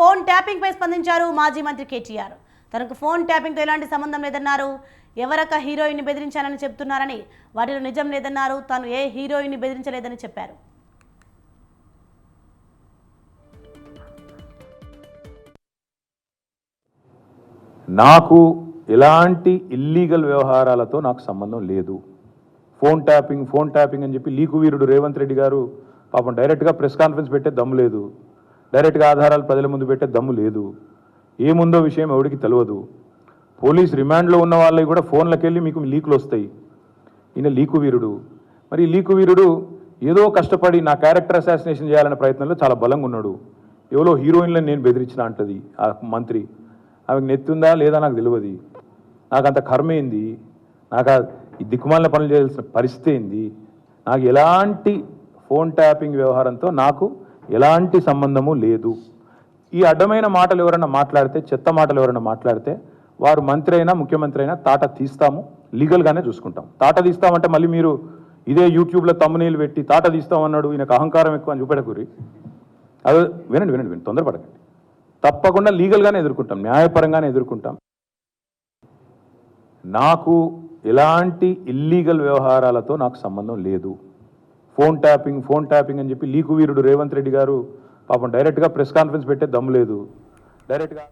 Phone tapping పై స్పందించారు మాజీ మంత్రి కేటీఆర్. తనకు ఫోన్ ట్యాపింగ్తో ఎలాంటి సంబంధం లేదన్నారు. ఎవరక్క హీరోయిన్ బెదిరించానని చెప్తున్నారని వాటిలో నిజం లేదన్నారు. తాను ఏ హీరోయిన్ బెదిరించలేదని చెప్పారు. నాకు ఎలాంటి ఇల్లీగల్ వ్యవహారాలతో నాకు సంబంధం లేదు. ఫోన్ ట్యాపింగ్ ఫోన్ ట్యాపింగ్ అని చెప్పి లీకు వీరుడు రేవంత్ రెడ్డి గారు పాపం డైరెక్ట్గా ప్రెస్ కాన్ఫరెన్స్ పెట్టే దమ్ము లేదు. డైరెక్ట్గా ఆధారాలు ప్రజల ముందు పెట్టే దమ్ము లేదు. ఏముందో విషయం ఎవడికి తెలియదు పోలీస్ రిమాండ్లో ఉన్న వాళ్ళకి కూడా ఫోన్లకు వెళ్ళి మీకు లీకులు వస్తాయి ఈయన లీకు వీరుడు. మరి లీకు వీరుడు ఏదో కష్టపడి నా క్యారెక్టర్ అసాసినేషన్ చేయాలనే ప్రయత్నంలో చాలా బలంగా ఉన్నాడు ఎవరో హీరోయిన్లను నేను బెదిరించిన అంటది ఆ మంత్రి. ఆమెకు నెత్తుందా లేదా నాకు తెలియదు నాకు అంత కర్మ ఏంది? నాకు ఈ దిక్కుమాలిన పనులు చేయాల్సిన పరిస్థితి ఏంది? నాకు ఎలాంటి ఫోన్ ట్యాపింగ్ వ్యవహారంతో నాకు ఎలాంటి సంబంధము లేదు. ఈ అడ్డమైన మాటలు ఎవరైనా మాట్లాడితే చెత్త మాటలు ఎవరైనా మాట్లాడితే వారు మంత్రి అయినా ముఖ్యమంత్రి అయినా తాట తీస్తాము లీగల్గానే చూసుకుంటాం తాట తీస్తామంటే మళ్ళీ మీరు ఇదే యూట్యూబ్లో తమ్మునీళ్ళు పెట్టి తాట తీస్తామన్నాడు ఈయనకు అహంకారం ఎక్కువ అని చూపెడకూరి. అది వినండి వినండి వినండి తొందరపడకండి. తప్పకుండా లీగల్గానే ఎదుర్కొంటాం న్యాయపరంగానే ఎదుర్కొంటాం. నాకు ఎలాంటి ఇల్లీగల్ వ్యవహారాలతో నాకు సంబంధం లేదు. ఫోన్ ట్యాపింగ్ ఫోన్ ట్యాపింగ్ అని చెప్పి లీకు వీరుడు రేవంత్ రెడ్డి గారు పాపం డైరెక్ట్గా ప్రెస్ కాన్ఫరెన్స్ పెట్టే దమ్ము లేదు. డైరెక్ట్గా